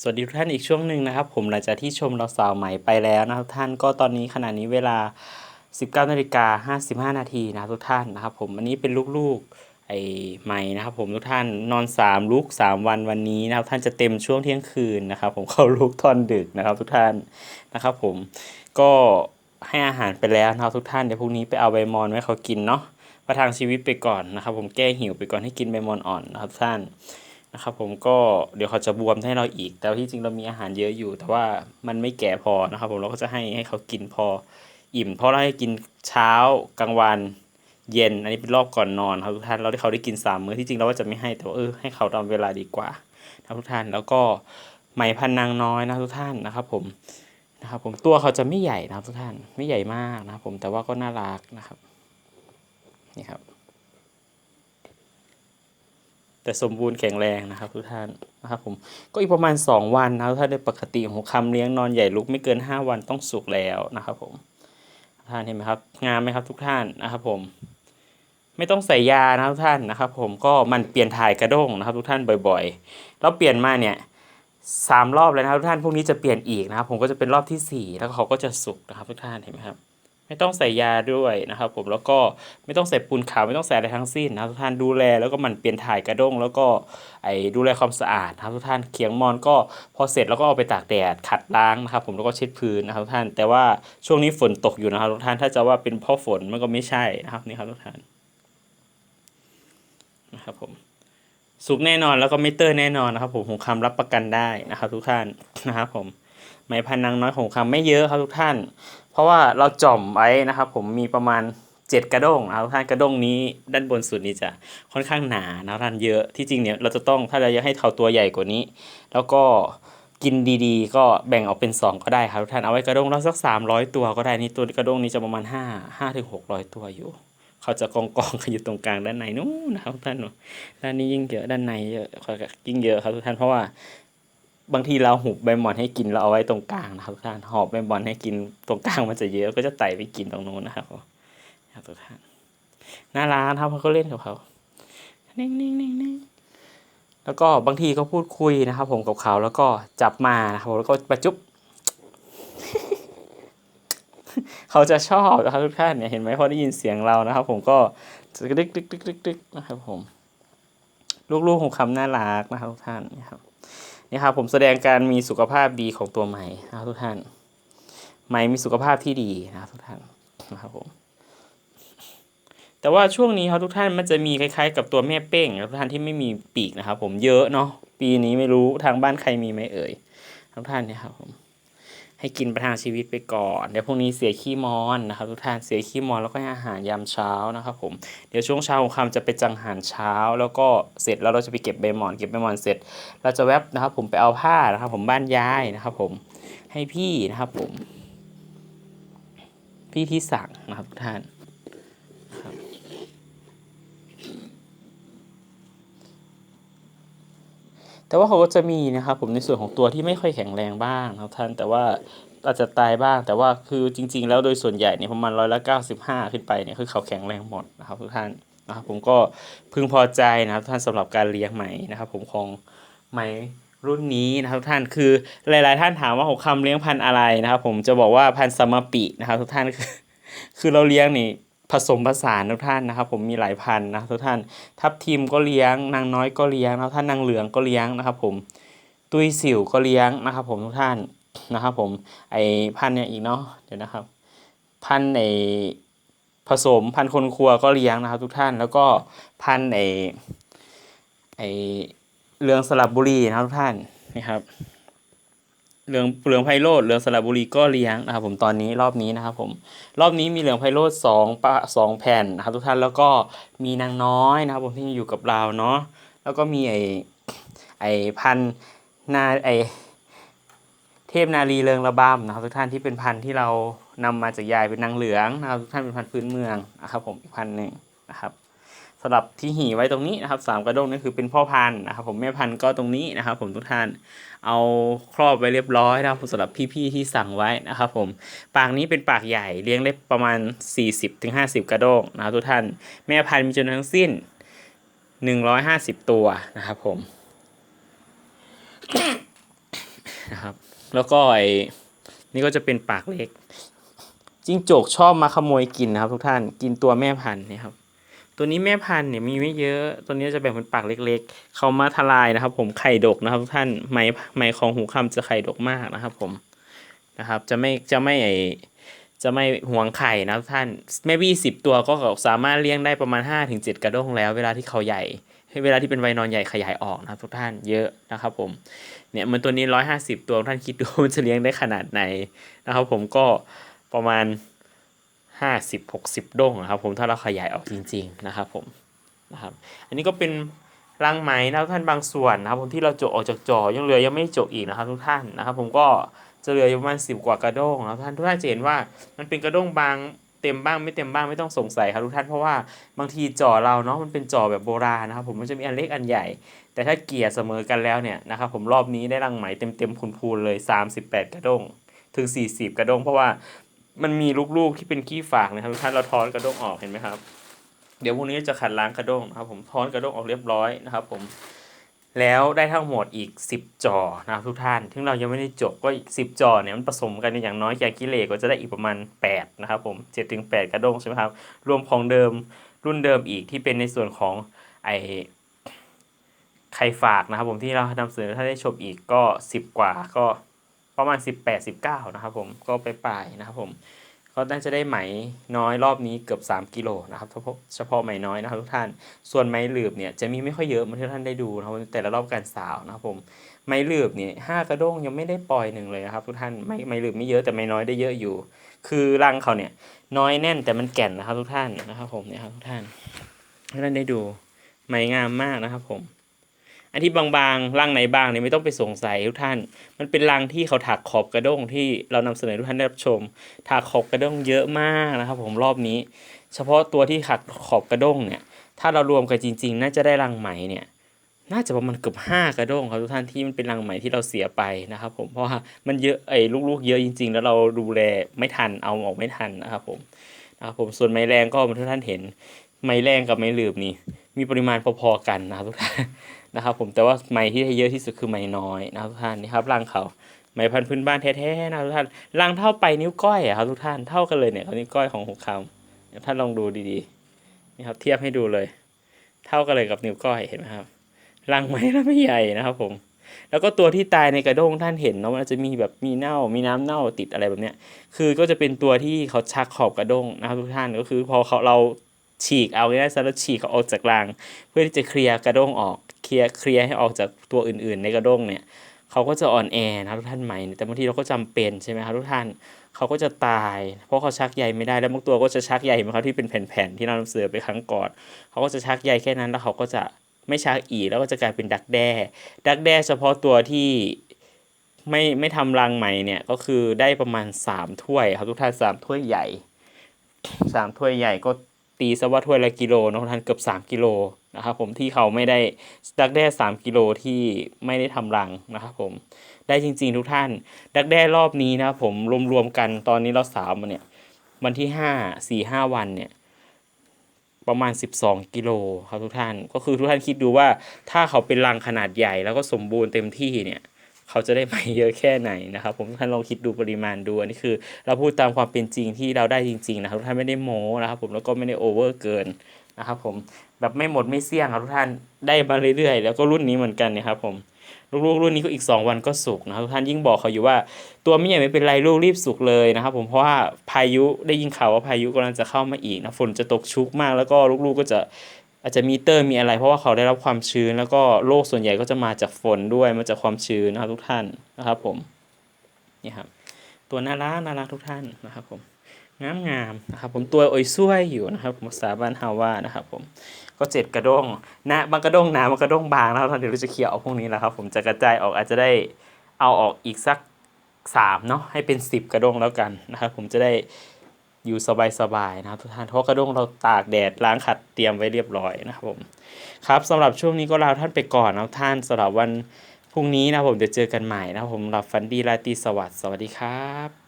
สวัสดีทุกท่านอีกช่วงหนึ่งนะครับ ผมหลังจากที่ชมเราสาวใหม่ไปแล้วนะครับทุกท่านก็ตอนนี้ขณะนี้เวลา 19นาฬิกา55 นาทีนะครับทุกท่านนะครับ ผมอันนี้เป็นลูกๆไอ้ใหม่นะครับ ผมทุกท่านนอน 3 ลุก 3 วันวันนี้นะครับ ท่านจะเต็มช่วงเที่ยงคืนนะครับ ผมเข้าลุกตอนดึกนะครับ ทุกท่านนะครับ ผมก็ให้อาหารไปแล้วนะครับทุกท่านเดี๋ยวพรุ่งนี้ไปเอาใบมอนไว้เขากินเนาะประทังชีวิตไปก่อนนะครับ ผมแก้หิวไปก่อนให้กินใบมอนอ่อนนะครับทุกท่าน นะครับผมก็เดี๋ยวเขาจะบวมให้เราอีก แต่ที่จริงเรามีอาหารเยอะอยู่ แต่ว่ามันไม่แก่พอนะครับผมเราก็จะให้ให้เขากินพออิ่ม เพราะเราให้กินเช้ากลางวันเย็น อันนี้เป็นรอบก่อนนอนครับทุกท่านเราได้เขาได้กินสามมื้อที่จริงเราว่าจะไม่ให้แต่ว่าเออให้เขาตามเวลาดีกว่านะครับทุกท่านแล้วก็ไหมพันนางน้อยนะทุกท่านนะครับผมนะครับผมตัวเขาจะไม่ใหญ่นะครับทุกท่านไม่ใหญ่มากนะครับผมแต่ว่าก็น่ารักนะครับนี่ครับ แต่สมบูรณ์แข็งแรงนะครับทุกท่านนะครับผมก็อีกประมาณ 2 วันนะครับถ้าโดยปกติของคำเลี้ยงนอนใหญ่ลุกไม่เกิน 5 วันต้องสุกแล้วนะครับผมทุกท่านเห็นไหมครับงามไหมครับทุกท่านนะครับผม ไม่ต้องใส่ยานะครับทุกท่านนะครับ ผมก็มันเปลี่ยนถ่ายกระด้งนะครับ ทุกท่านบ่อยๆแล้วเปลี่ยนมาเนี่ยสามรอบแล้วนะครับทุกท่านพวกนี้จะเปลี่ยนอีกนะครับ ผมก็จะเป็นรอบที่สี่แล้วเขาก็จะสุกนะครับทุกท่านเห็นไหมครับ ไม่ต้องใส่ยาด้วยนะครับผมแล้วก็ไม่ต้องใส่ปูนขาวไม่ต้องใส่อะไรทั้งสิ้นนะทุกท่านดูแลแล้วก็มันเปลี่ยนถ่ายกระด้ง แล้วก็ไอ้ดูแลความสะอาดนะครับทุกท่านเขียงมอนก็พอเสร็จแล้วก็เอาไปตากแดดขัดล้างนะครับ ผมแล้วก็เช็ดพื้นนะครับทุกท่าน แต่ว่าช่วงนี้ฝนตกอยู่นะครับทุกท่านถ้าจะว่าเป็นเพราะฝนมันก็ไม่ใช่นะครับนี่ครับทุกท่านนะครับผมสุกแน่นอนแล้วก็ไม่เตอร์แน่นอนนะครับ ผมหงคำรับประกันได้นะครับ ทุกท่านนะครับผม ไม้พันนางน้อยของคำไม่เยอะครับทุกท่าน เพราะว่าเราจ่อมไว้นะครับ ผมมีประมาณ 7 กระด้งนะครับท่านกระด้งนี้ด้านบนสุดนี้จะค่อนข้างหนานะท่านเยอะที่จริงเนี่ยเราจะต้องถ้าเราอยากให้เท่าตัวใหญ่กว่านี้ แล้วก็กินดีๆ ก็แบ่งออกเป็น 2 ก็ได้ครับทุกท่านเอาไว้กระด้งแล้วสัก 300 ตัวก็ได้นี่ตัวกระด้งนี้จะประมาณ 5 5ถึง600 ตัวอยู่ เขาจะกองกองกันอยู่ตรงกลางด้านในนู้นนะครับท่านด้านนี้ยิ่งเยอะด้านในเยอะยิ่งเยอะครับทุกท่านเพราะว่า บางทีเราหุบใบหมอนให้กินเราเอาไว้ตรงกลางนะครับทุกท่านหอบใบหมอนให้กินตรงกลางมันจะเยอะก็จะไต่ไปกินตรงนู้นนะครับครับทุกท่านน่ารักนครับเขาก็เล่นกับเขานิ่งนิ่งนิ่งนิ่งแล้วก็บางทีก็พูดคุยนะครับ ผมกับเขาแล้วก็จับมานะครับผมแล้วก็ประจุบเขาจะชอบนะครับทุกท่านเนี่ยเห็นไหมพอได้ยินเสียงเรานะครับ ผมก็จะดึกดึกดึกดึกดึกนะครับผม ลูกๆของคำน่ารักนะครับทุกท่านนี่ครับ นี่ครับผมแสดงการมีสุขภาพดีของตัวไหมนะครับทุกท่านไหมมีสุขภาพที่ดีนะครับทุกท่านนะครับผมแต่ว่าช่วงนี้ครับทุกท่านมันจะมีคล้ายๆ กับตัวแม่เป้งนะทุกท่านที่ไม่มีปีกนะครับผมเยอะเนาะปีนี้ไม่รู้ทางบ้านใครมีไหมเอ่ยทุกท่านเนี่ยครับผม ให้กินประทังชีวิตไปก่อน เดี๋ยวพรุ่งนี้เสียขี้มอนนะครับ ทุกท่านเสียขี้มอนแล้วก็ให้อาหารยามเช้านะครับผมเดี๋ยวช่วงเช้าของคำจะไปจังหันเช้า แล้วก็เสร็จแล้วเราจะไปเก็บใบหมอนเก็บใบหมอนเสร็จ เราจะแวบนะครับ ผมไปเอาผ้านะครับ ผมบ้านยายนะครับ ผมให้พี่นะครับผม พี่ที่สั่งนะครับทุกท่านครับ แต่ว่าเขาก็จะมีนะครับผมในส่วนของตัวที่ไม่ค่อยแข็งแรงบ้างนะครับท่านแต่ว่าอาจจะตายบ้าง แต่ว่าคือจริง ๆ แล้วโดยส่วนใหญ่เนี่ยประมาณร้อยละเก้าสิบห้าขึ้นไปเนี่ยคือเขาแข็งแรงหมดนะครับทุกท่านนะครับผมก็พึงพอใจนะครับท่านสำหรับการเลี้ยงไหมนะครับผมของไหมรุ่นนี้นะครับทุกท่านคือหลาย ๆ ท่านถามว่าหกคำเลี้ยงพันธุ์อะไรนะครับ ผมจะบอกว่าพันธุ์สมปินะครับทุกท่านคือ คือเราเลี้ยงนี่ ผสมผสานทุกท่านนะครับ ผมมีหลายพันนะทุกท่าน ทับทิมก็เลี้ยง นางน้อยก็เลี้ยงนะครับท่านนางเหลืองก็เลี้ยงนะครับ ผมตุยสิวก็เลี้ยงนะครับ ผมทุกท่านนะครับ ผมไอพันธ์เนี่ยอีกเนาะเดี๋ยวนะครับ พันธุ์ไอผสมพันธ์คนครัวก็เลี้ยงนะครับ ทุกท่านแล้วก็พันธุ์ไอไอเรืองสลับบุรีนะครับทุกท่านนี่ครับ เรืองเรืองไพโรดเรืองสลับบุรีก็เลี้ยงนะครับผมตอนนี้รอบนี้นะครับผมรอบนี้มีเหลืองไพโรดสองปะสองแผ่นนะครับทุกท่านแล้วก็มีนางน้อยนะครับผมที่อยู่กับเราเนาะแล้วก็มีไอไอพันธ์นาไอเทพนารีเรืองระบำนะครับทุกท่านที่เป็นพันธุ์ที่เรานำมาจากยายเป็นนางเหลืองนะครับทุกท่านเป็นพันธุ์พื้นเมืองนะครับผมอีกพันธ์หนึ่งนะครับ สำหรับที่หี่ไว้ตรงนี้นะครับสามกระด้งนี่คือเป็นพ่อพันธุ์นะครับ ผมแม่พันธุ์ก็ตรงนี้นะครับ ผมทุกท่านเอาครอบไว้เรียบร้อยนะครับสำหรับพี่ๆที่สั่งไว้นะครับผมปากนี้เป็นปากใหญ่เลี้ยงได้ประมาณ 40-50 กระด้งนะครับทุกท่าน แม่พันธุ์มีจำนวนทั้งสิ้น 150 ตัวนะครับผมนะครับแล้วก็ไอ้นี่ก็จะเป็นปากเล็กจิ้งจกชอบมาขโมยกินนะครับ ทุกท่านกินตัวแม่พันธุ์นี่ครับ ตัวนี้แม่พันธุ์เนี่ยมีไม่เยอะ ตัวนี้จะแบ่งเป็นปากเล็ก ๆ เขามาทลายนะครับ ผมไข่ดกนะครับทุกท่านไหมไหมของหูคำจะไข่ดกมากนะครับ ผมนะครับ จะไม่จะไม่ไอจะไม่ห่วงไข่นะทุกท่านแม่บี้สิบตัวก็สามารถเลี้ยงได้ประมาณ5้าถึงเจ็ดกระด้งแล้ว เวลาที่เขาใหญ่ให้เวลาที่เป็นไวนอนใหญ่ขยายออกนะครับทุกท่านเยอะนะครับผมเนี่ยเหมันตัวนี้ร้อยห้าสิบตัวท่านคิดดูมันจะเลี้ยงได้ขนาดไหนนะครับผมก็ประมาณ ห้าสิบหกสิบด้งนะครับผมถ้าเราขยายออกจริง ๆนะครับผมนะครับอันนี้ก็เป็นรังไหมนะทุกท่านบางส่วนนะครับผมที่เราโจกออกจากจอยังเหลือยังไม่โจกอีกนะครับทุกท่านนะครับ ผมก็จะเหลืออยู่ประมาณสิบกว่ากระด้งนะครับท่านทุกท่านจะเห็นว่ามันเป็นกระด้งบางเต็มบ้างไม่เต็มบ้างไม่ต้องสงสัยครับทุกท่านเพราะว่าบางทีจอเราเนาะมันเป็นจอแบบโบราณนะครับผมมันจะมีอันเล็กอันใหญ่ แต่ถ้าเกลี่ยเสมอกันแล้วเนี่ยนะครับผมรอบนี้ได้รังไหมเต็มเต็มๆพูนๆเลย 38 กระด้งถึง 40 กระด้งเพราะว่า มันมีลูกๆที่เป็นขี้ฝากนะครับทุกท่านเราถอนกระด้งออกเห็นไหมครับ เดี๋ยวพรุ่งนี้จะขัดล้างกระด้งนะครับ ผมถอนกระด้งออกเรียบร้อยนะครับ ผม แล้วได้ทั้งหมดอีก 10จอนะครับทุกท่านซึ่งเรายังไม่ได้จบก็อีก 10จอเนี่ยมันผสมกันอย่างน้อยแกงกิเลก็จะได้อีกประมาณ 8 นะครับ ผม7ถึง8กระด้งใช่ไหมครับ รวมของเดิมรุ่นเดิมอีกที่เป็นในส่วนของไอไข่ฝากนะครับผมที่เรานำเสนอถ้าได้ชมอีกก็ 10 กว่าก็ ประมาณ 18 19 นะครับผมก็ไปปลายนะครับผมก็น่าจะได้ไหมน้อยรอบนี้เกือบ 3 กิโลนะครับเฉพาะเฉพาะไหมน้อยนะครับทุกท่าน ส่วนไหมหลืบเนี่ยจะมีไม่ค่อยเยอะเหมือนที่ท่านได้ดูนะครับแต่ละรอบการสาวนะครับผมไหมหลืบเนี่ยห้ากระด้งยังไม่ได้ปล่อยหนึ่งเลยนะครับทุกท่านไหมไหมหลืบไม่เยอะแต่ไหมน้อยได้เยอะอยู่ คือรังเขาเนี่ยน้อยแน่นแต่มันแก่นนะครับทุกท่านนะครับผมเนี่ยครับทุกท่านให้ท่านได้ดูไหมงามมากนะครับผม อันที่บางๆรังไหนบางเนี่ยไม่ต้องไปสงสัยทุกท่าน มันเป็นรังที่เขาถักขอบกระด้งที่เรานำเสนอทุกท่านได้รับชมถากขอบกระด้งเยอะมากนะครับ ผมรอบนี้ เฉพาะตัวที่ถักขอบกระด้งเนี่ย ถ้าเรารวมกันจริง ๆ น่าจะได้รังไหมเนี่ยน่าจะประมาณเกือบห้ากระด้งครับทุกท่านที่มันเป็นรังไหมที่เราเสียไปนะครับ ผมเพราะว่ามันเยอะไอ้ลูกๆ เยอะจริง ๆ แล้วเราดูแลไม่ทันเอาออกไม่ทันนะครับผมนะครับผมส่วนไม้แรงก็ที่ท่านเห็นไม้แรงกับไม้หลืบนี่มีปริมาณพอๆกันนะครับทุกท่าน นะครับผมแต่ว่าไม้ที่ให้เยอะที่สุดคือไม้น้อยนะครับทุกท่านนี่ครับรังเขาไม้พันธุ์พื้นบ้านแท้ๆนะทุกท่านรังเท่าไปนิ้วก้อยอะครับทุกท่านเท่ากันเลยเนี่ยนิ้วก้อยของหุกคำเดี๋ยวท่านลองดูดีๆนี่ครับเทียบให้ดูเลย เท่ากันเลยกับนิ้วก้อยเห็นไหมครับรังไม้แล้วไม่ใหญ่นะครับผม แล้วก็ตัวที่ตายในกระด้งท่านเห็นเนาะมันจะมีแบบมีเน่า มีน้ำเน่าติดอะไรแบบเนี้ย คือก็จะเป็นตัวที่เขาชักขอบกระด้งนะครับทุกท่านก็คือพอเขาเราฉีกเอาง่ายๆซะแล้วฉีกเขาออกจากรังเพื่อที่จะเคลียร์กระด้งออก เคลียร์เคลียร์ให้ออกจากตัวอื่นๆ ในกระด้งเนี่ยเขาก็จะอ่อนแอนะทุกท่านใหม่แต่บางทีเราก็จำเป็นใช่ไหมครับทุกท่านเขาก็จะตาย เพราะเขาชักใยไม่ได้แล้วบางตัวก็จะชักใยเหมือนเขาที่เป็นแผ่นๆที่เรานำเสนอไปครั้งก่อนเขาก็จะชักใยแค่นั้นแล้วเขาก็จะไม่ชักอีกแล้วก็จะกลายเป็นดักแด้ ดักแด้เฉพาะตัวที่ไม่ไม่ทำรังใหม่เนี่ยก็คือได้ประมาณสามถ้วยครับทุกท่านสามถ้วยใหญ่สามถ้วยใหญ่ก็ตีซะว่าถ้วยละกิโลนะทุกท่านเกือบสามกิโล นะครับผมที่เขาไม่ได้ดักแด้สามกิโลที่ไม่ได้ทำรังนะครับผมได้จริง ๆ ทุกท่าน ดักแด้รอบนี้นะครับผมรวมๆกันตอนนี้เราสาวมาเนี่ยวันที่ห้าสี่ห้าวันเนี่ยประมาณ 12 กิโลครับทุกท่าน ก็คือทุกท่านคิดดูว่าถ้าเขาเป็นรังขนาดใหญ่แล้วก็สมบูรณ์เต็มที่เนี่ยเขาจะได้ไหมเยอะแค่ไหนนะครับผมท่านลองคิดดูปริมาณดูอันนี้คือ เราพูดตามความเป็นจริงที่เราได้จริงๆนะครับทุกท่านไม่ได้โม้นะครับผมแล้วก็ไม่ได้โอเวอร์เกินนะครับผม แบบไม่หมดไม่เสี่ยงครับทุกท่านได้มาเรื่อยๆ แล้วก็รุ่นนี้เหมือนกันนะครับผมลูกๆรุ่นนี้ก็อีก 2 วันก็สุกนะครับทุกท่านยิ่งบอกเขาอยู่ว่า ตัวไม่ใหญ่ไม่เป็นไรลูกรีบสุกเลยนะครับ ผมเพราะว่าพายุได้ยินข่าวว่าพายุกำลังจะเข้ามาอีกนะฝนจะตกชุกมาก แล้วก็ลูกๆก็จะอาจจะมีเตอร์มีอะไร เพราะว่าเขาได้รับความชื้น แล้วก็โรคส่วนใหญ่ก็จะมาจากฝนด้วยมาจากความชื้นนะครับทุกท่านนะครับผมนี่ครับตัวน่ารักน่ารักทุกท่านนะครับผมงามงามๆนะครับผมตัวโอยซ้วยอยู่นะครับผมภาษาบ้านฮาว่านะครับผม ก็เจ็ดกระด้งหนะบางกระด้งหนาบางกระด้งบางนะครับเดี๋ยวเราจะเคลียร์ออกพวกนี้แหละครับผมจะกระจายออกอาจจะได้เอาออกอีกสักสามเนาะให้เป็นสิบกระด้งแล้วกันนะครับผมจะได้อยู่สบายๆนะครับทุกท่านเพราะกระด้งเราตากแดดล้างขัดเตรียมไว้เรียบร้อยนะครับผมครับสำหรับช่วงนี้ก็ลาท่านไปก่อนนะท่านสำหรับวันพรุ่งนี้นะผมเดี๋ยวเจอกันใหม่นะผมหลับฝันดีราตีสวัสดิ์สวัสดีครับ